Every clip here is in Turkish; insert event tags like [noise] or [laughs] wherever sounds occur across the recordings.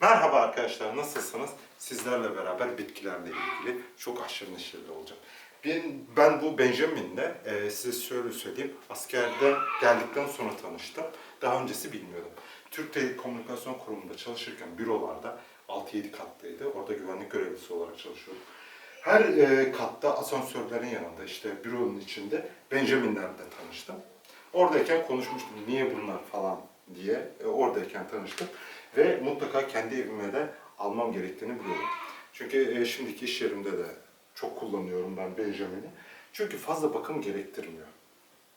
Merhaba arkadaşlar, nasılsınız? Sizlerle beraber bitkilerle ilgili çok aşırı neşeli olacağım. Ben, ben bu Benjamin'le e, size şöyle söyleyeyim, askerde geldikten sonra tanıştım. Daha öncesi bilmiyordum. Türk Telekomünikasyon Kurumu'nda çalışırken bürolarda 6-7 kattaydı. Orada güvenlik görevlisi olarak çalışıyordum. Her e, katta asansörlerin yanında işte büronun içinde Benjamin'lerle tanıştım. Oradayken konuşmuştum niye bunlar falan diye e, oradayken tanıştık ve mutlaka kendi evime de almam gerektiğini biliyorum. Çünkü e, şimdiki iş yerimde de çok kullanıyorum ben Benjamin'i. Çünkü fazla bakım gerektirmiyor.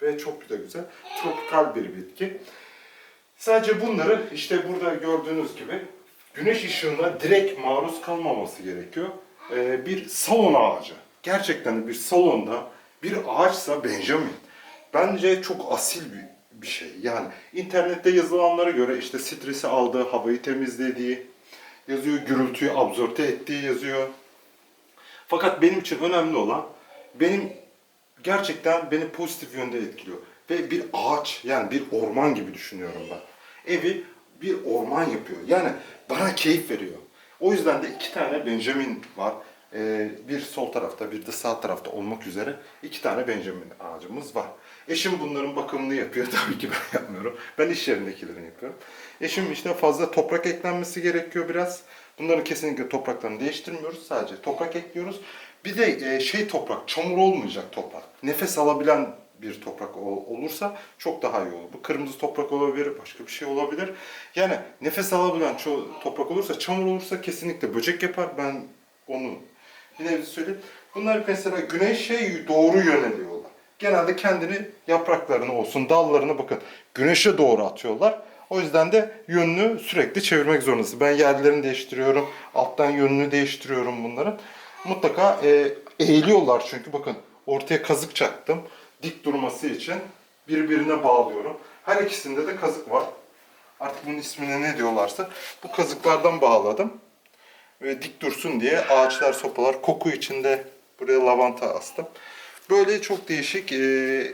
Ve çok da güzel. Tropikal bir bitki. Sadece bunları işte burada gördüğünüz gibi güneş ışığına direkt maruz kalmaması gerekiyor. Ee, bir salon ağacı. Gerçekten bir salonda bir ağaçsa Benjamin. Bence çok asil bir, bir şey. Yani internette yazılanlara göre işte stresi aldığı, havayı temizlediği yazıyor, gürültüyü absorbe ettiği yazıyor. Fakat benim için önemli olan benim gerçekten beni pozitif yönde etkiliyor. Ve bir ağaç yani bir orman gibi düşünüyorum ben. Evi bir orman yapıyor. Yani bana keyif veriyor. O yüzden de iki tane Benjamin var. Ee, bir sol tarafta bir de sağ tarafta olmak üzere iki tane Benjamin ağacımız var. Eşim bunların bakımını yapıyor. [laughs] Tabii ki ben yapmıyorum. Ben iş yerindekilerini yapıyorum. Eşim işte fazla toprak eklenmesi gerekiyor biraz. Bunların kesinlikle topraklarını değiştirmiyoruz. Sadece toprak ekliyoruz. Bir de e, şey toprak, çamur olmayacak toprak. Nefes alabilen bir toprak ol- olursa çok daha iyi olur. Bu kırmızı toprak olabilir, başka bir şey olabilir. Yani nefes alabilen toprak olursa, çamur olursa kesinlikle böcek yapar. Ben onu bir nevi söyleyeyim. Bunlar mesela güneşe doğru yöneliyorlar. Genelde kendini yapraklarını olsun, dallarını bakın güneşe doğru atıyorlar. O yüzden de yönünü sürekli çevirmek zorundasın. Ben yerlerini değiştiriyorum, alttan yönünü değiştiriyorum bunların. Mutlaka e, eğiliyorlar çünkü bakın ortaya kazık çaktım. Dik durması için birbirine bağlıyorum. Her ikisinde de kazık var. Artık bunun ismini ne diyorlarsa bu kazıklardan bağladım. Ve dik dursun diye ağaçlar, sopalar, koku içinde buraya lavanta astım. Böyle çok değişik, e,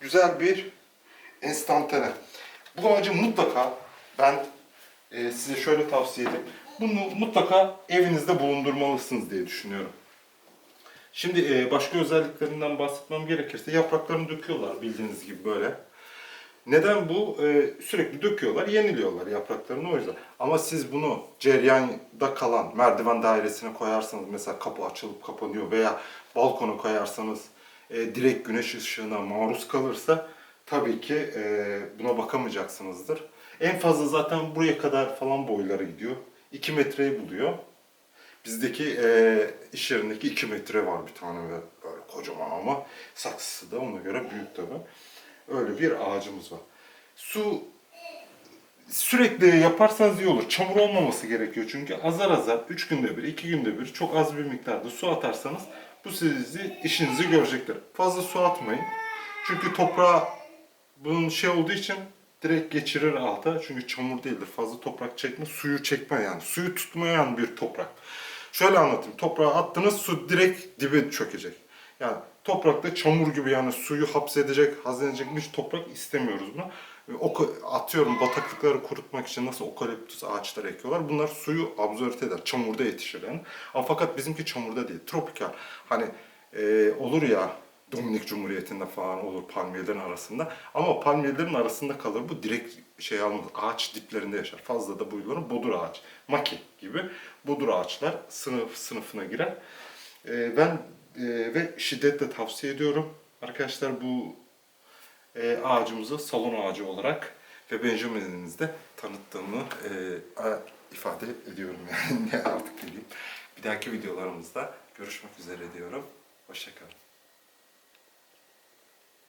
güzel bir enstantane. Bu ağacı mutlaka ben e, size şöyle tavsiye edeyim. Bunu mutlaka evinizde bulundurmalısınız diye düşünüyorum. Şimdi e, başka özelliklerinden bahsetmem gerekirse yapraklarını döküyorlar bildiğiniz gibi böyle. Neden bu? E, sürekli döküyorlar, yeniliyorlar yapraklarını o yüzden. Ama siz bunu ceryanda kalan merdiven dairesine koyarsanız mesela kapı açılıp kapanıyor veya balkona koyarsanız e, direkt güneş ışığına maruz kalırsa tabii ki e, buna bakamayacaksınızdır. En fazla zaten buraya kadar falan boyları gidiyor. 2 metreyi buluyor. Bizdeki e, iş yerindeki 2 metre var bir tane ve böyle kocaman ama saksısı da ona göre büyük tabii. Öyle bir ağacımız var. Su sürekli yaparsanız iyi olur. Çamur olmaması gerekiyor çünkü azar azar 3 günde bir, 2 günde bir çok az bir miktarda su atarsanız bu sizi işinizi görecektir. Fazla su atmayın. Çünkü toprağa bunun şey olduğu için direkt geçirir alta. Çünkü çamur değildir. Fazla toprak çekme, suyu çekme yani. Suyu tutmayan bir toprak. Şöyle anlatayım. Toprağa attığınız su direkt dibe çökecek. Yani toprakta çamur gibi yani suyu hapsedecek, hazinecekmiş toprak istemiyoruz buna. Oka, atıyorum bataklıkları kurutmak için nasıl okaliptüs ağaçları ekiyorlar. Bunlar suyu absorbe eder. Çamurda yetişir yani. Ama fakat bizimki çamurda değil. Tropikal. Hani e, olur ya Dominik Cumhuriyeti'nde falan olur palmiyelerin arasında. Ama palmiyelerin arasında kalır. Bu direkt şey almaz. Ağaç diplerinde yaşar. Fazla da buyuların bodur ağaç. Maki gibi bodur ağaçlar sınıf sınıfına girer. Ee, ben e, ve şiddetle tavsiye ediyorum. Arkadaşlar bu e, ağacımızı salon ağacı olarak ve Benjamin'inizde tanıttığımı e, ifade ediyorum yani. [laughs] Ne artık diyeyim. Bir dahaki videolarımızda görüşmek üzere diyorum. Hoşçakalın.